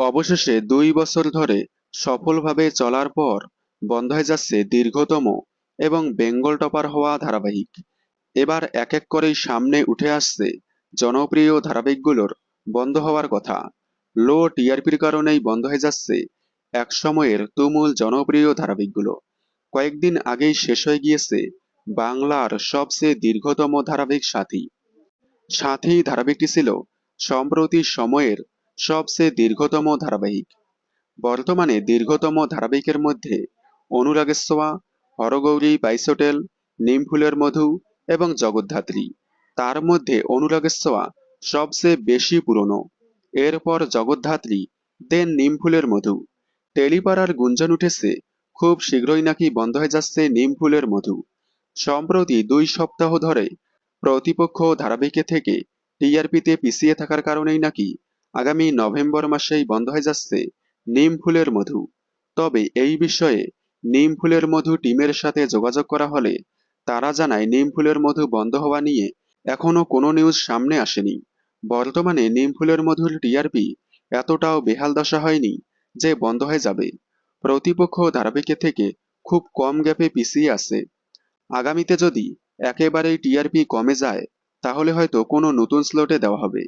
অবশেষে দুই বছর ধরে সফলভাবে চলার পর বন্ধ হয়ে যাচ্ছে দীর্ঘতম এবং বেঙ্গল টপার হওয়া ধারাবাহিক। এবার এক এক করেই সামনে উঠে আসছে জনপ্রিয় ধারাবাহিকগুলোর বন্ধ হওয়ার কথা। লো টিআরপির কারণেই বন্ধ হয়ে যাচ্ছে এক সময়ের তুমুল জনপ্রিয় ধারাবাহিকগুলো। কয়েকদিন আগেই শেষ হয়ে গিয়েছে বাংলার সবচেয়ে দীর্ঘতম ধারাবাহিক সাথী। সাথী ধারাবাহিকটি ছিল সম্প্রতি সময়ের সবচেয়ে দীর্ঘতম ধারাবাহিক। বর্তমানে দীর্ঘতম ধারাবাহিকের মধ্যে অনুরাগের ছোঁয়া হরগৌরী বাইসোটেল নিমফুলের মধু এবং জগদ্ধাত্রী। তার মধ্যে অনুরাগের সবচেয়ে বেশি পুরনো। এরপর জগদ্ধাত্রী দেন নিমফুলের মধু। টেলিপাড়ার গুঞ্জন উঠেছে, খুব শীঘ্রই নাকি বন্ধ হয়ে যাচ্ছে নিমফুলের মধু। সম্প্রতি দুই সপ্তাহ ধরে প্রতিপক্ষ ধারাবাহিকে থেকে টিআরপিতে পিছিয়ে থাকার কারণেই নাকি আগামী নভেম্বর মাসেই বন্ধ হয়ে যাচ্ছে নিম ফুলের মধু। তবে এই বিষয়ে নিম ফুলের মধু টিমের সাথে যোগাযোগ করা হলে তারা জানায় নিম ফুলের মধু বন্ধ হওয়া নিয়ে এখনও কোনো নিউজ সামনে আসেনি। বর্তমানে নিম ফুলের মধুর টিআরপি এতটাও বেহাল দশা হয়নি যে বন্ধ হয়ে যাবে। প্রতিপক্ষ ধারাবাহিকে থেকে খুব কম গ্যাপে পিছিয়ে আছে। আগামীতে যদি একেবারেই টিআরপি কমে যায়, তাহলে হয়তো কোনো নতুন স্লোটে দেওয়া হবে।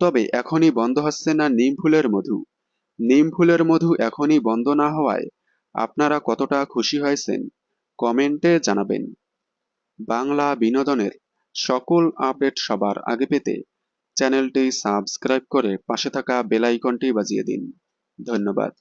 তবে এখনই বন্ধ হচ্ছে না নিম ফুলের মধু। নিম ফুলের মধু এখনই বন্ধ না হওয়ায় আপনারা কতটা খুশি হয়েছেন, কমেন্টে জানাবেন। বাংলা বিনোদনের সকল আপডেট সবার আগে পেতে চ্যানেলটি সাবস্ক্রাইব করে পাশে থাকা বেলাইকনটি বাজিয়ে দিন। ধন্যবাদ।